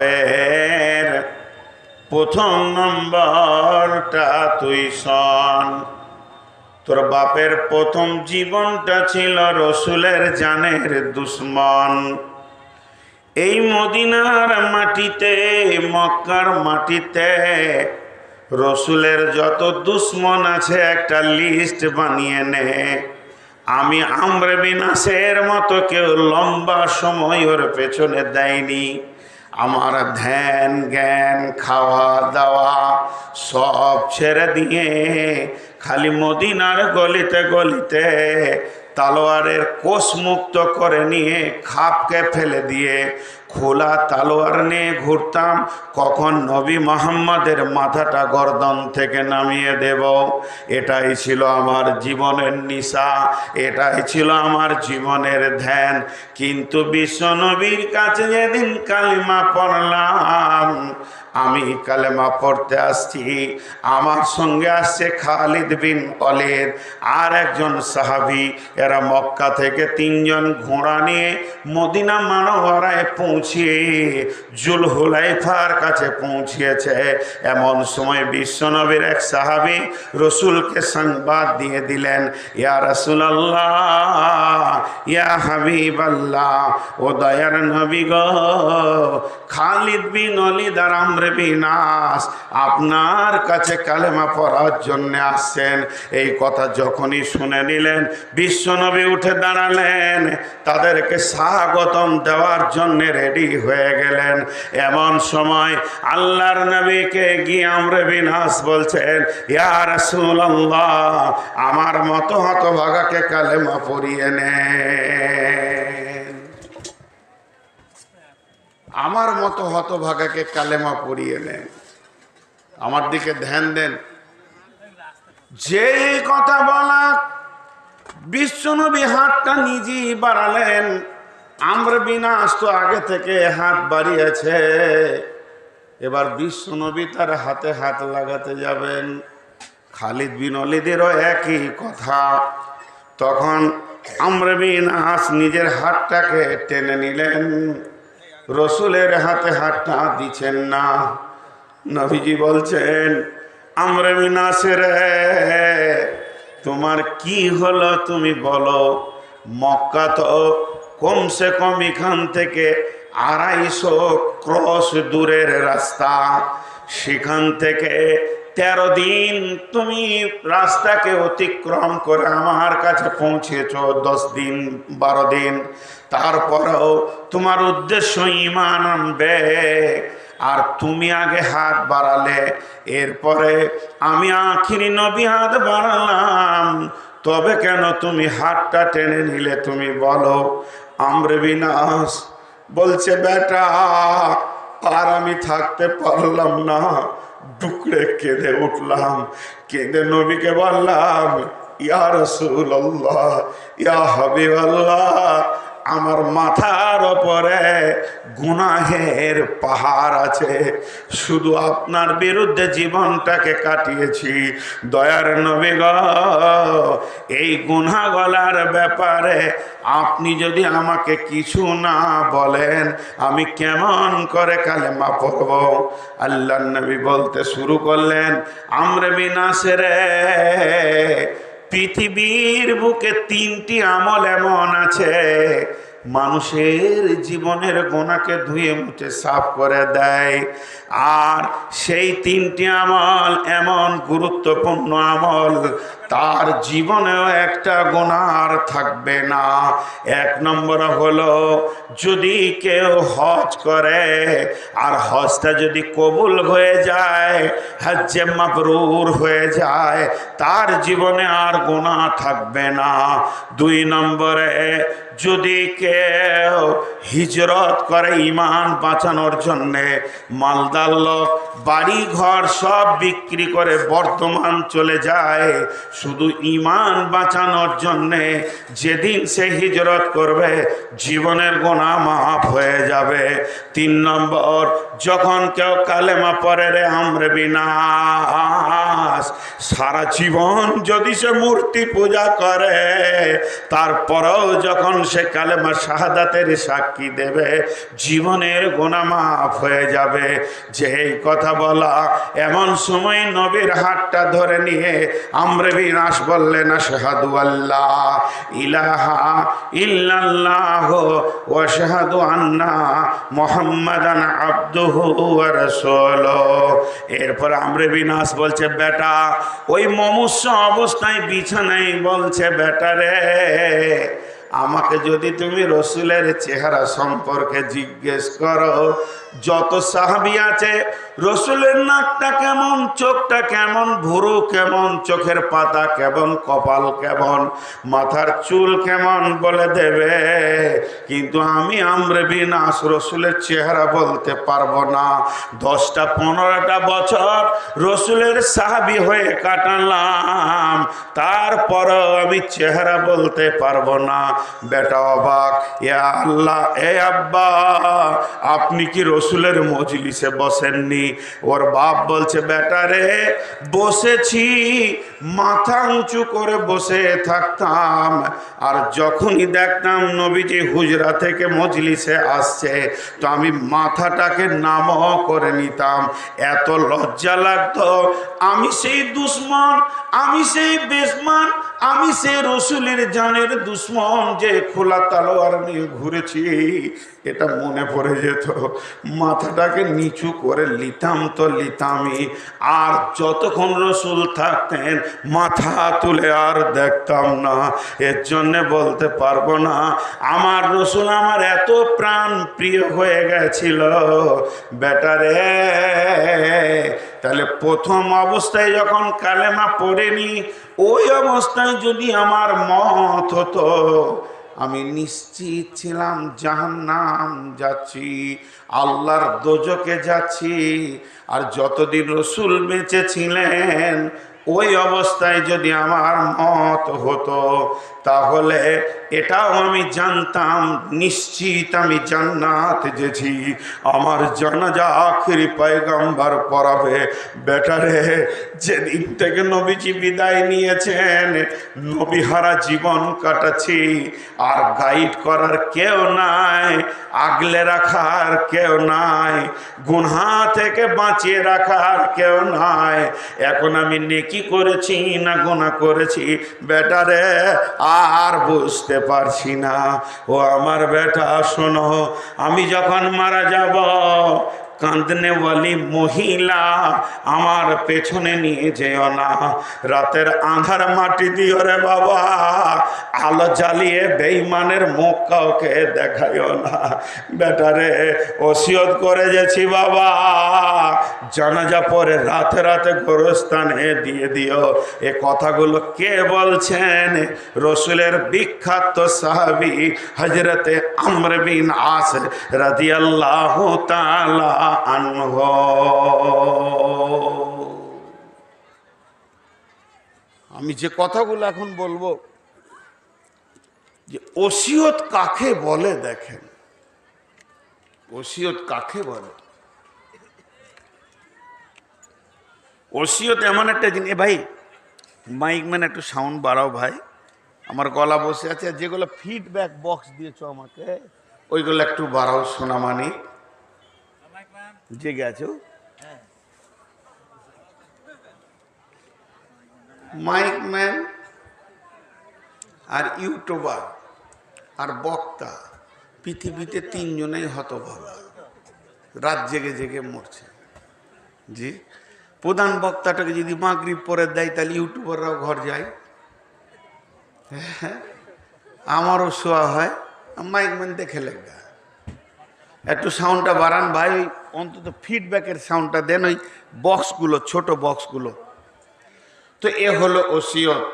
এর প্রথম নম্বরটা তুই শোন। তোর বাপের প্রথম জীবনটা ছিল রসুলের জানের দুশ্মন। এই মদিনার মাটিতে, মক্কার মাটিতে রসুলের যত দুশ্মন আছে একটা লিস্ট বানিয়ে নে। আমি আমরে বিনাশের মতো কেউ লম্বা সময় ওর পেছনে দেয়নি। আমার ধ্যান জ্ঞান খাওয়া দাওয়া সব ছেড়ে দিয়ে খালি মদিনার গলিতে গলিতে তালোয়ারের কোষ মুক্ত করে নিয়ে খাপকে ফেলে দিয়ে খোলা তালোয়ার নিয়ে ঘুরতাম, কখন নবী মোহাম্মদের মাথাটা গর্দন থেকে নামিয়ে দেব। এটাই ছিল আমার জীবনের নিশা, এটাই ছিল আমার জীবনের ধ্যান। কিন্তু বিশ্ব নবীর কাছে যেদিন কালিমা পড়লাম আমি কালেমা পড়তে আসছি। আমার সঙ্গে আসছে খালিদ বিন অলেদ আর একজন সাহাবি। এরা মক্কা থেকে তিনজন ঘোড়া নিয়ে মদিনা মানবরায় পৌঁছিয়ে জুলহুলাইফার কাছে পৌঁছিয়েছে। এমন সময় বিশ্বনবীর এক সাহাবি রসুলকে সংবাদ দিয়ে দিলেন, ইয়া রসুলাল্লাহ, ইয়া হাবিব আল্লাহ ও দয়ার নবী গো, খালিদ বিন অলিদ আর আমরে বিনাস আপনার কাছে কালেমা পড়ার জন্য আসছেন। এই কথা যখনই শুনে নিলেন, বিশ্বনবী উঠে দাঁড়ালেন, তাদেরকে স্বাগতম দেওয়ার জন্য রেডি হয়ে গেলেন। এমন সময় আল্লাহর নবীকে গিয়ে আমরে বিনাস বলছেন, ইয়া রাসূলুল্লাহ, আমার মতো হতভাগাকে কালেমা পড়িয়ে নেন আমার মতো হতভাগাকে কালেমা পড়িয়ে নেন। আমার দিকে ধ্যান দেন। যে কথা বলা বিশ্বনবী হাতটা নিজেই বাড়ালেন। আমরা বিনাশ তো আগে থেকে হাত বাড়িয়েছে। এবার বিশ্বনবী তার হাতে হাত লাগাতে যাবেন। খালিদ বিন অলিদেরও একই কথা। তখন আমরা বিনাশ নিজের হাতটাকে টেনে নিলেন। রসুলের হাতে হাতটা দিচ্ছেন না। নবীজি বলছেন, আমরে বিনাশের তোমার কি হলো তুমি বলো? মক্কা তো কমসে কম এখান থেকে আড়াইশো ক্রস দূরের রাস্তা। সেখান থেকে তেরো দিন তুমি রাস্তাকে অতিক্রম করে আমার কাছে পৌঁছেছ, দশ দিন, বারো দিন। তারপরেও তোমার উদ্দেশ্য ইমান আনবে। আর তুমি আগে হাত বাড়ালে, এরপরে আমি আখিরি নবী হাত বাড়ালাম। তবে কেন তুমি হাতটা টেনে নিলে তুমি বলো, আমরে বিনাশ বলছে, বেটা, আর আমি থাকতে পারলাম না। ডুকরে কেঁদে উঠলাম কেঁদে নবীকে বললাম ইয়া রসুল্লাহ ইয়া হাবিব আল্লাহ আমার মাথার ওপরে গুনাহের পাহাড় আছে। শুধু আপনার বিরুদ্ধে জীবনটাকে কাটিয়েছি। দয়ার নবীগ এই গুনা গলার ব্যাপারে আপনি যদি আমাকে কিছু না বলেন, আমি কেমন করে কালেমা পড়ব? আল্লাহ নবী বলতে শুরু করলেন, আমরে বিনাশের পৃথিবীর বুকে তিনটি আমল এমন আছে। মানুষের জীবনের গোনাকে ধুয়ে মুছে সাফ করে দেয়। আর সেই তিনটি আমল এমন গুরুত্বপূর্ণ আমল, তার জীবনেও একটা গোনার থাকবে না। এক নম্বর হলো, যদি কেউ হজ করে, আর হজটা যদি কবুল হয়ে যায়, হজ্জে মাবরুর হয়ে যায়, তার জীবনে আর গোনা থাকবে না। দুই নম্বরে যদি কেউ হিজরত করে ইমান বাঁচানোর জন্যে, মালদার লোক বাড়ি ঘর সব বিক্রি করে বর্তমান চলে যায়, শুধু ইমান বাঁচানোর জন্যে যেদিন সে হিজরত করবে, জীবনের গোনা মাফ হয়ে যাবে। তিন নম্বর, যখন কেউ কালেমা পরে রে আমরে বিনাশ সারা জীবন যদি সে মূর্তি পূজা করে, তারপরেও যখন সে কালেমা শাহাদাতের সাক্ষী দেবে, জীবনের গোনা মাফ হয়ে যাবে। যে কথা বলা, এমন সময় নবীর হাতটা ধরে নিয়ে আমরে বিনাশ বললেন শাহাদু আল্লাহ ইলাহা ইল্লাল্লাহ ও শাহাদু আন্না মুহাম্মাদান আবদুহু ওয়া রাসূলুহু। এরপর আমরে বিনাশ বলছে, বেটা, ওই মমুষ্য অবস্থায় বিছানায় বলছে, বেটা রে আমাকে যদি তুমি রসুলের চেহারা সম্পর্কে জিজ্ঞেস করো যত সাহাবি আছে রসুলের নাকটা কেমন, চোখটা কেমন, ভুরু কেমন, চোখের পাতা কেমন, কপাল কেমন, মাথার চুল কেমন বলে দেবে। কিন্তু আমি আমরে বিনাশ রসুলের চেহারা বলতে পারব না। দশটা, পনেরোটা বছর রসুলের সাহাবি হয়ে কাটালাম। তারপরও আমি চেহারা বলতে পারব না। বেটা অবাক, এ আল্লাহ, এ আব্বা, আপনি কি রসুলের মজলিসে বসেননি? ওর বাপ বলছে, বেটা রে, বসেছি, মাথা উঁচু করে বসে থাকতাম। আর যখনই দেখতাম নবীজি হুজরা থেকে মজলিসে আসছে, তো আমি মাথাটাকে নাম করে নিতাম। এত লজ্জা লাগতো। আমি সেই দুশ্মন, আমি সেই বেসমান আমি সেই রসুলের জানের দুশ্মন যে খোলা তালোয়ার নিয়ে ঘুরেছি, এটা মনে পড়ে যেত। মাথাটাকে নিচু করে লিতাম তো লিতামই আর যতক্ষণ রসুল থাকতেন মাথা তুলে আর দেখতাম না। এর জন্যে বলতে পারব না, আমার রসুল আমার এত প্রাণ প্রিয় হয়ে গেছিল। বেটারে তাহলে প্রথম অবস্থায় যখন কালেমা পড়েনি ওই অবস্থায় যদি আমার মত হতো, আমি নিশ্চিত ছিলাম জাহান্নাম যাচ্ছি, আল্লাহর দোজকে যাচ্ছি, আর যতদিন রসুল বেঁচে ছিলেন ওই অবস্থায় যদি আমার মত হতো, তাহলে এটাও আমি জানতাম, নিশ্চিত আমি জান্নাত যেছি। আমার জানাজা আখরি পয়গম্বর পড়াবে বেটারে যেদিন থেকে নবীজি বিদায় নিয়েছেন, নবীহারা জীবন কাটাচ্ছি। আর গাইড করার কেউ নাই, আগলে রাখার কেউ নাই, গুনহা থেকে বাঁচিয়ে রাখার কেউ নাই। এখন আমি নেকি করেছি, না গোনা করেছি? বেটারে আর বুঝতে পারছি না। ও আমার বেটা, শোনো, আমি যখন মারা যাব কাঁদনেওয়ালি মহিলা, আমার পেছনে নিয়ে যেও না। রাতের আধার মাটি দিও রে বাবা, আলো জ্বালিয়ে বেইমানের মুখ কাউকে দেখাইও না। বেটারে ওসিয়ত করে গেছি বাবা, জানাজা পরে রাতে রাতে গোরস্থানে দিয়ে দিও। এ কথাগুলো কে বলছেন? রসুলের বিখ্যাত সাহাবি হজরতে আমর বিন আস রাদিয়াল্লাহু তাআলা আমি যে কথাগুলো এখন বলব, যে ওসিয়ত কাকে বলে দেখেন? ওসিয়ত কাকে বলে? ওসিয়ত এমন একটা জিনিস ভাই, মাইক ম্যান একটু সাউন্ড বাড়াও ভাই, আমার গলা বসে আছে যেগুলো ফিডব্যাক বক্স দিয়েছ আমাকে, ওইগুলো একটু বাড়াও শোনা মানি জেগে আছো মাইক ম্যান আর ইউটিউবার আর বক্তা পৃথিবীতে তিনজনেই হতভাগা। রাত জেগে জেগে মরছে। জি? প্রধান বক্তাটাকে যদি মাগরিব পরে দেয় তাহলে ইউটিউবাররাও ঘর যায়। হ্যাঁ, আমারও শোয়া হয়। মাইক ম্যান দেখে লেগা। একটু সাউন্ডটা বাড়ান ভাই। অন্তত ফিডব্যাকের সাউন্ডটা দেন ওই বক্সগুলো ছোট বক্সগুলো তো এ হলো ওসিয়ত।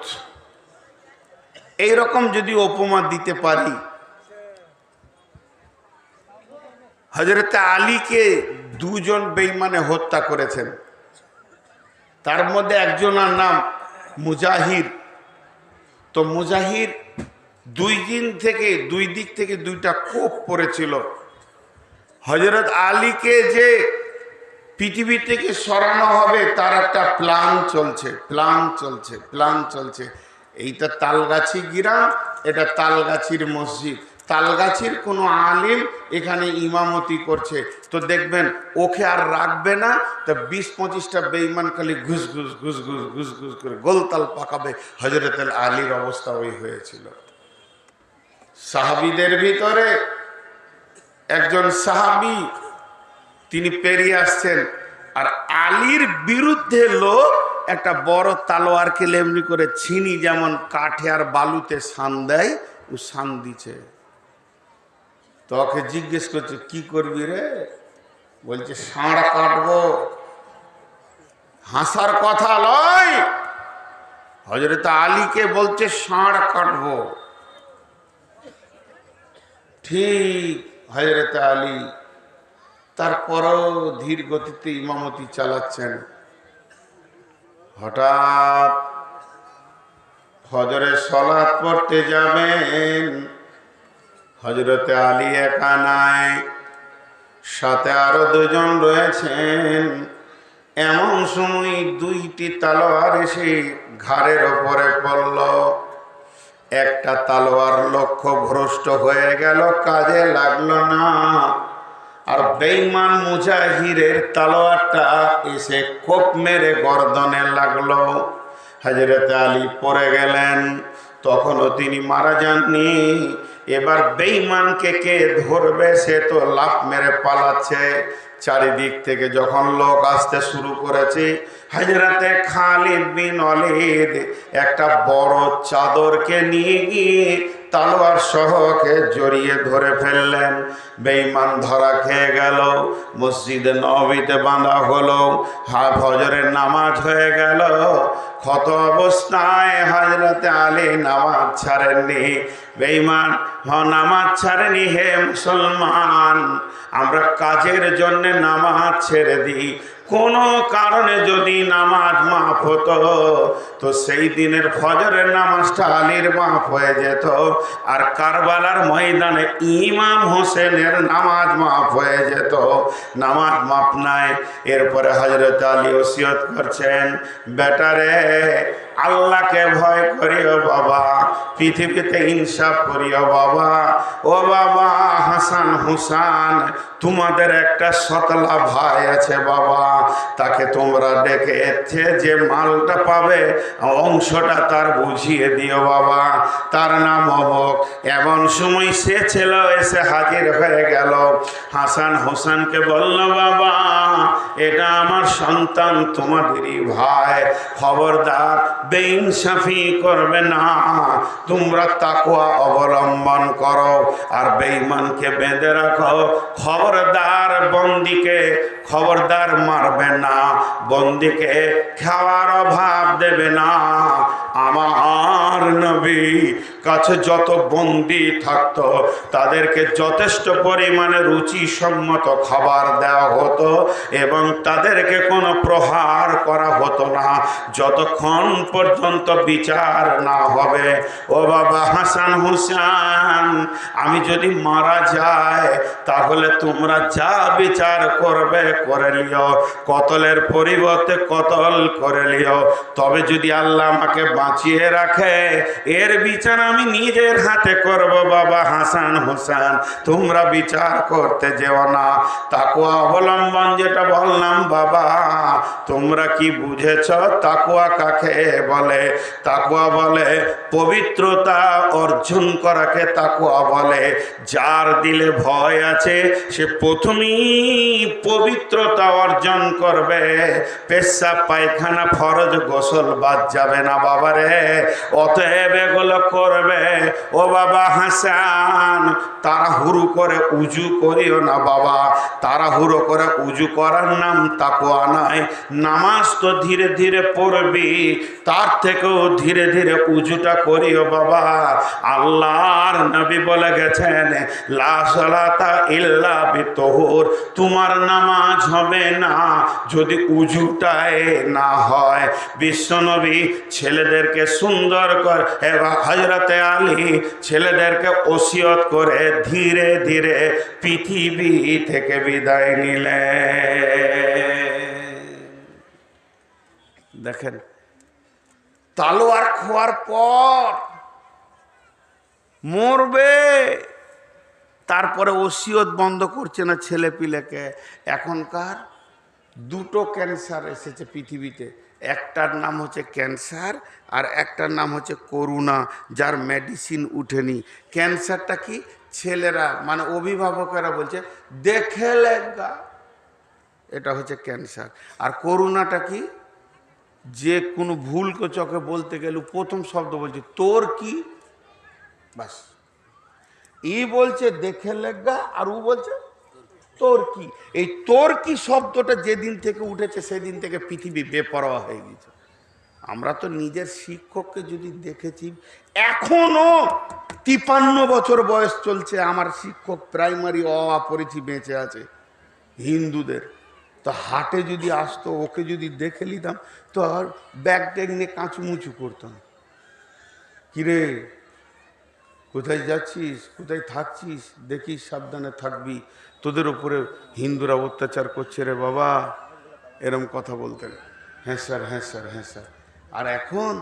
এইরকম যদি উপমা দিতে পারি হজরতে আলীকে দুজন বেইমানে হত্যা করেছেন। তার মধ্যে একজনের নাম মুজাহির। তো মুজাহির দুই দিন থেকে, দুই দিক থেকে দুইটা কোপ পড়েছিল হজরত আলীকে যে পৃথিবী থেকে সরানো হবে, তার একটা প্ল্যান চলছে প্ল্যান চলছে প্ল্যান চলছে। এইটা তালগাছি গ্রাম, এটা তালগাছির মসজিদ। তালগাছির কোনো আলিম এখানে ইমামতি করছে। তো দেখবেন, ওকে আর রাখবে না, তা বিশ পঁচিশটা বেইমান খালি ঘুষ ঘুষ ঘুষ ঘুষ ঘুষ ঘুষ করে গোলতাল পাকাবে। হজরত আলীর অবস্থা ওই হয়েছিল। সাহাবিদের ভিতরে একজন সাহাবি, তিনি পেরিয়ে আসছেন। আর আলীর বিরুদ্ধে লোক একটা বড় তালোয়ারকে লেমনি করে ছিনি যেমন কাঠে আর বালুতে সান দেয়, ও সান দিছে। তোকে জিজ্ঞেস করছে, কি করবি রে? বলছে ষাঁড় কাটবো। হাসার কথা লয়। হজরত আলীকে বলছে ষাঁড় কাটবো। ঠিক হজরত আলী তারপরও ধীর গতিতে ইমামতি চালাচ্ছেন। হঠাৎ হজরে সলাৎ পড়তে যাবেন। হজরতে আলী একা নাই, সাথে আরও দুজন রয়েছেন। এমন সময় দুইটি তালোয়ার এসে ঘাড়ের ওপরে পড়ল। একটা তালোয়ার লক্ষ্য ভ্রষ্ট হয়ে গেল, কাজে লাগল না। আর বেইমান মুজাহিরের তালোয়ারটা এসে কোপ মেরে গর্দনে লাগল। হাজরত আলী পড়ে গেলেন, তখনও তিনি মারা যাননি। এবার বেইমানকে কে ধরবে, সে তো লাফ মেরে পালাচ্ছে। চারিদিক থেকে যখন লোক আসতে শুরু করেছে হাজরাতে খালিদ বিন অলিদ একটা বড় চাদরকে নিয়ে গিয়ে তালোয়ার সহকে জড়িয়ে ধরে ফেললেন। বেইমান ধরা খেয়ে গেল। মসজিদে নবীতে বাঁধা হলো। হা ফজরের নামাজ হয়ে গেল। ক্ষত অবস্থায় হাজরাতে আলী নামাজ ছাড়েননি। বেইমান হ নামাজ ছাড়েনি হে মুসলমান। আমরা কাজের জন্য নামাজ ছেড়ে দিই। কোনো কারণে যদি নামাজ মাফ হতো, তো সেই দিনের ফজরের নামাজটা আলীর মাফ হয়ে যেত। আর কারবালার ময়দানে ইমাম হোসেনের নামাজ মাফ হয়ে যেত। নামাজ মাফ নাই, এরপরে হজরত আলী ওসিয়ত করছেন, বেটারে আল্লাহকে ভয় করিও বাবা, পৃথিবীতে ইনসাফ করিও বাবা। ও বাবা, হাসান হুসান, তোমাদের একটা সতলা ভাই আছে বাবা, তাকে তোমরা ডেকে এসছে যে মালটা পাবে, অংশটা তার বুঝিয়ে দিও বাবা। তার নাম অবক এমন সময় সে ছিল এসে হাজির হয়ে গেল। হাসান হোসেনকে বলল, বাবা, এটা আমার সন্তান, তোমাদেরই ভাই। খবরদার বেইনসাফি করবে না। তোমরা তাকুয়া অবলম্বন করো আর বেঈমানকে বেঁধে রাখো। খবরদার বন্দিকে খবরদার মারবে না। বন্দিকে খাওয়ার অভাব দেবে না। আমার নবী কাছে যত বন্দি থাকতো, তাদেরকে যথেষ্ট পরিমাণে রুচিসম্মত খাবার দেওয়া হতো এবং তাদেরকে কোনো প্রহার করা হতো না। যতক্ষণ পর্যন্ত বিচার না হবে, ও বাবা হাসান হুসান, আমি যদি মারা যায় তাহলে তোমরা যা বিচার করবে করে লিও কতলের পরিবর্তে কতল করে লিও তবে যদি আল্লাহ আমাকে বাঁচিয়ে রাখে, এর বিচার আমি নিজের হাতে করব বাবা হাসান হুসান। তোমরা বিচার করতে যেও না। তাকুয়া অবলম্বন যেটা বললাম বাবা, তোমরা কি বুঝেছ? তাকুয়া কাকে বলে? তাকুয়া বলে পবিত্রতা অর্জন করাকে তাকুয়া বলে। যার দিলে ভয় আছে, সে প্রথমেই পবিত্রতা অর্জন করবে। পেশা পায়খানা, ফরজ, গোসল বাদ যাবে না বাবারে। অতএব এগুলো করবে ও বাবা হাসান, তাড়াহুড়ো করে উজু করিও না বাবা। তাড়াহুড়ো করে উজু করার নাম তাকুয়া নয়। নামাজ তো ধীরে ধীরে পড়বি, তার থেকেও ধীরে ধীরে উজুটা করিও বাবা। আল্লাহর নবী বলে গেছেন লাশালাতা ইল্লা বিতহুর তোমার নামাজ হবে না যদি উজুটাই না হয়। বিশ্বনবী ছেলেদেরকে সুন্দর করে। এবার হজরতে আলী ছেলেদেরকে ওসিয়ত করে ধীরে ধীরে পৃথিবী থেকে বিদায় নিলেন দেখেন, তালোয়ার খোয়ার পর মরবে, তারপরে ওসিয়ত বন্ধ করছে না ছেলে পিলেকে এখনকার দুটো ক্যান্সার এসেছে পৃথিবীতে। একটার নাম হচ্ছে ক্যান্সার আর একটার নাম হচ্ছে করুণা, যার মেডিসিন উঠেনি। ক্যান্সারটা কি? ছেলেরা মানে অভিভাবকেরা বলছে, দেখে লেগা। এটা হচ্ছে ক্যান্সার। আর করুণাটা কি? যে কোনো ভুলকে চোখে বলতে গেলে প্রথম শব্দ বলছে, তোর কি? বাস। ই বলছে, দেখে লেগা। আর ও বলছে তোর কি? এই তোর কি শব্দটা যেদিন থেকে উঠেছে, সেদিন থেকে পৃথিবী বেপরোয়া হয়ে গেছে। আমরা তো নিজের শিক্ষককে যদি দেখেছি, এখনও তিপান্ন বছর বয়স চলছে, আমার শিক্ষক প্রাইমারি অ আ পড়েছি বেঁচে আছে, হিন্দুদের। তো হাটে যদি আসতো, ওকে যদি দেখে নিতাম, তো আর ব্যাগ ট্যাগ নিয়ে কাঁচুমুচু করতাম কিরে? কোথায় যাচ্ছিস? কোথায় থাকছিস? দেখিস সাবধানে থাকবি। তোদের উপরে হিন্দুরা অত্যাচার করছে রে বাবা। এরম কথা বলতেন হ্যাঁ স্যার হ্যাঁ স্যার হ্যাঁ স্যার। আর এখন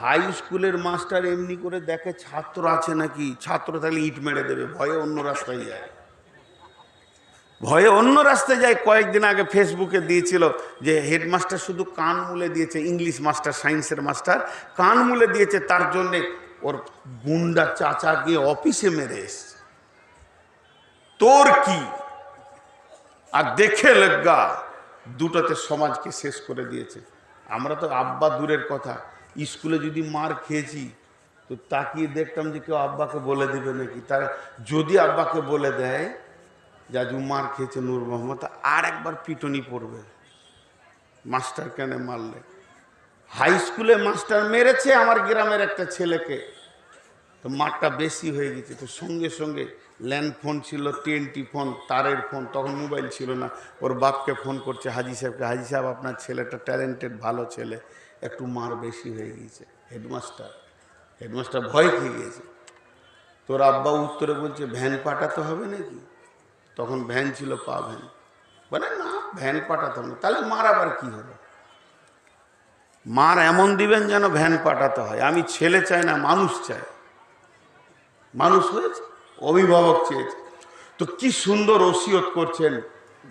হাই স্কুলের মাস্টার এমনি করে দেখে ছাত্র আছে নাকি? ছাত্র থাকলে ইট মেরে দেবে। ভয়ে অন্য রাস্তায় যায়। ভয়ে অন্য রাস্তায় যায়। কয়েকদিন আগে ফেসবুকে দিয়েছিল যে হেডমাস্টার শুধু কান মুলে দিয়েছে ইংলিশ মাস্টার সায়েন্সের মাস্টার কান মুলে দিয়েছে, তার জন্যে ওর গুন্ডা চাচা গিয়ে অফিসে মেরে এসছে তোর কি আর দেখে লেগা দুটোতে সমাজকে শেষ করে দিয়েছে আমরা তো আব্বা দূরের কথা স্কুলে যদি মার খেয়েছি তো তাকিয়ে দেখতাম যে কেউ আব্বাকে বলে দেবে নাকি তার যদি আব্বাকে বলে দেয় জাজু মার খেয়েছে নূর মোহাম্মদ আর একবার পিটনি পড়বে মাস্টার কেন মারলে হাই স্কুলে মাস্টার মেরেছে, আমার গ্রামের একটা ছেলেকে। তো মারটা বেশি হয়ে গেছে। তো সঙ্গে সঙ্গে ল্যান্ড ফোন ছিল, টিএনটি ফোন, তারের ফোন, তখন মোবাইল ছিল না। ওর বাপকে ফোন করছে, হাজি সাহেবকে, হাজি সাহেব, আপনার ছেলেটা ট্যালেন্টেড, ভালো ছেলে। একটু মার বেশি হয়ে গিয়েছে। হেডমাস্টার হেডমাস্টার ভয় খেয়ে গিয়েছে। তোর আব্বা উত্তরে বলছে, ভ্যান পাঠাতে হবে নাকি? তখন ভ্যান ছিল, পা ভ্যান। বলে, না, ভ্যান পাঠাতে হবে তাহলে মার আবার কি হলো? মার এমন দিবেন যেন ভ্যান পাঠাতে হয়। আমি ছেলে চাই না, মানুষ চাই। মানুষ হয়েছে অভিভাবক চেয়েছে তো কি সুন্দর ওসিয়ত করছেন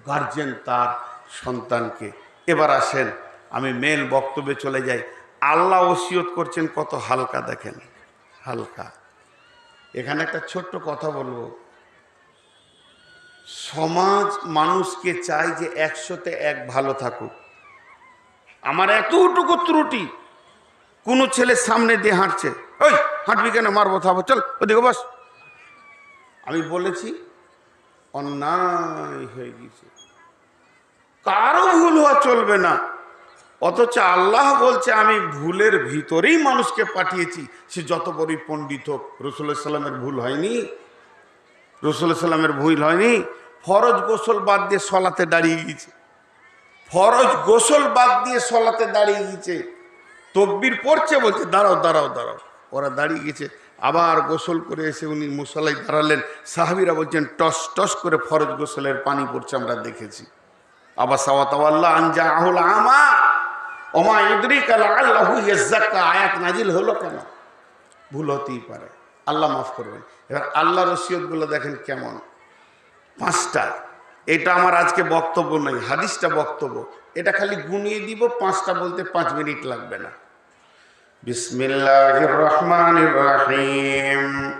গার্জেন তার সন্তানকে। এবার আসেন, আমি মেল বক্তব্যে চলে যাই। আল্লাহ ওসিয়ত করছেন কত হালকা দেখেন। হালকা। এখানে একটা ছোট্ট কথা বলব। সমাজ মানুষকে চায় যে একশোতে এক ভালো থাকুক। আমার এতটুকু ত্রুটি, কোনো ছেলের সামনে দিয়ে হাঁটছে। ওই হাঁটবি কেন? মারবো থাকব চল, ওদিকে বস। আমি বলেছি, অন্যায় হয়ে গেছে কারও ভুল হওয়া চলবে না। অথচ আল্লাহ বলছে, আমি ভুলের ভিতরেই মানুষকে পাঠিয়েছি। সে যত বড়ই পণ্ডিত হোক রসুল্লাহ সাল্লামের ভুল হয়নি। রসুল্লাহ সাল্লামের ভুল হয়নি। ফরজ গোসল বাদ দিয়ে সলাতে দাঁড়িয়ে গিয়েছে। ফরজ গোসল বাদ দিয়ে সলাতে দাঁড়িয়ে গিয়েছে তকবির পড়ছে বলছে, দাঁড়াও দাঁড়াও দাঁড়াও। ওরা দাঁড়িয়ে গেছে। আবার গোসল করে এসে উনি মশালাই দাঁড়ালেন। সাহাবিরা বলছেন, টস টস করে ফরজ গোসলের পানি পড়ছে আমরা দেখেছি। আবার সাওয়াতাল্লাহ আনজা আহুল আমা, ওমা ইদরিক আল্লাহু আয়াত নাজিল হলো কেন? ভুল হতেই পারে। আল্লাহ মাফ করবেন। এবার আল্লাহ রসিয়তগুলো দেখেন কেমন। পাঁচটা এটা আমার আজকে বক্তব্য নয়, হাদিসটা বক্তব্য। এটা খালি গুনিয়ে দিব, পাঁচটা বলতে পাঁচ মিনিট লাগবে না। বিসমিল্লাহির রহমানির রহিম।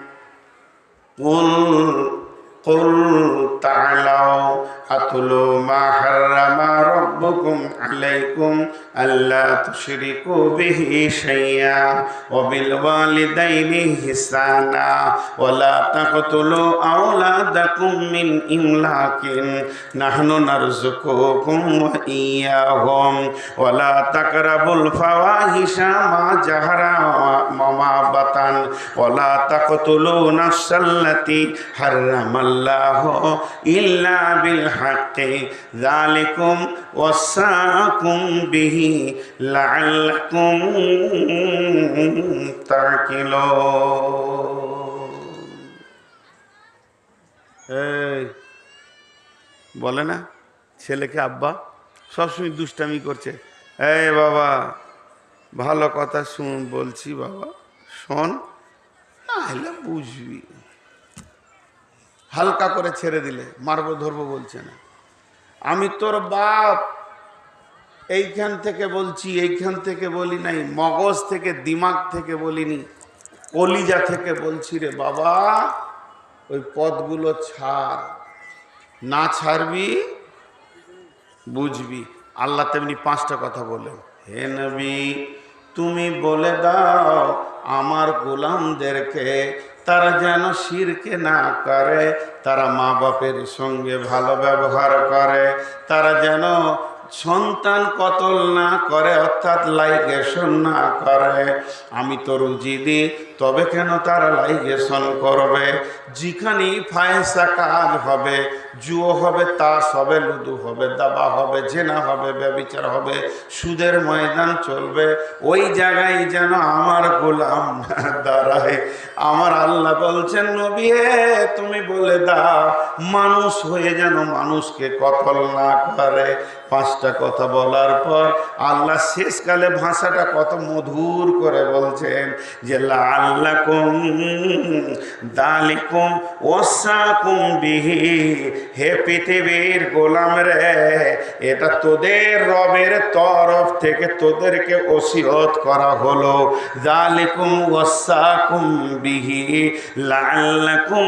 قل تعالوا أتلوا ما حرم ربكم عليكم ألا تشركوا به شيئا وبالوالدين إحسانا ولا تقتلوا أولادكم من إملاق نحن نرزقكم وإياهم ولا تقربوا الفواحش ما جهر وما بطن ولا تقتلوا نفس التي حرم আল্লাহ ইল্লা বিল হাক্কে, যালিকুম ওয়াসাকুম বিহি লাআল্লাকুম এই, বলে না? ছেলেকে আব্বা? সবসময় দুষ্টামি করছে। এই বাবা, ভালো কথা শুন বলছি বাবা। শোন আহলে বুঝবি। হালকা করে ছেড়ে দিলে, মারবো, ধরবো বলছে না। আমি তোর বাপ, এইখান থেকে বলছি, এইখান থেকে বলি নাই, মগজ থেকে, দিমাগ থেকে বলিনি, কলিজা থেকে বলছি রে বাবা, ওই পদগুলো ছাড়। না ছাড়বি, বুঝবি। আল্লাহ তেমনি পাঁচটা কথা বলে হে নবী, তুমি বলে দাও, আমার গোলামদেরকে তারা যেন শিরকে না করে, তারা মা বাপের সঙ্গে ভালো ব্যবহার করে, তারা যেন সন্তান কতল না করে, অর্থাৎ লাইগেশন না করে। আমি তো রুজি দিই তবে কেন তারা লাইগেশন করবে? যেখানেই ফায়সা কাজ হবে জুয়ো হবে, তাস হবে লুদু হবে, দাবা হবে, জেনা হবে, ব্যবিচার হবে, সুদের ময়দান চলবে। ওই জায়গায় যেন আমার গোলাম দাঁড়ায়। আমার আল্লাহ বলছেন নবিয়ে তুমি বলে দাও, মানুষ হয়ে যেন মানুষকে কতল না করে। পাঁচটা কথা বলার পর আল্লাহ শেষকালে ভাষাটা কত মধুর করে বলছেন যে লাল্লাকুম দালিকুম ওসাকুম বিহি। হে পৃথিবীর গোলাম রে, এটা তোদের রবের তরফ থেকে তোদেরকে ওসিয়ত করা হলো। দালিকুম ওসাকুম বিহি লাল্লাকুম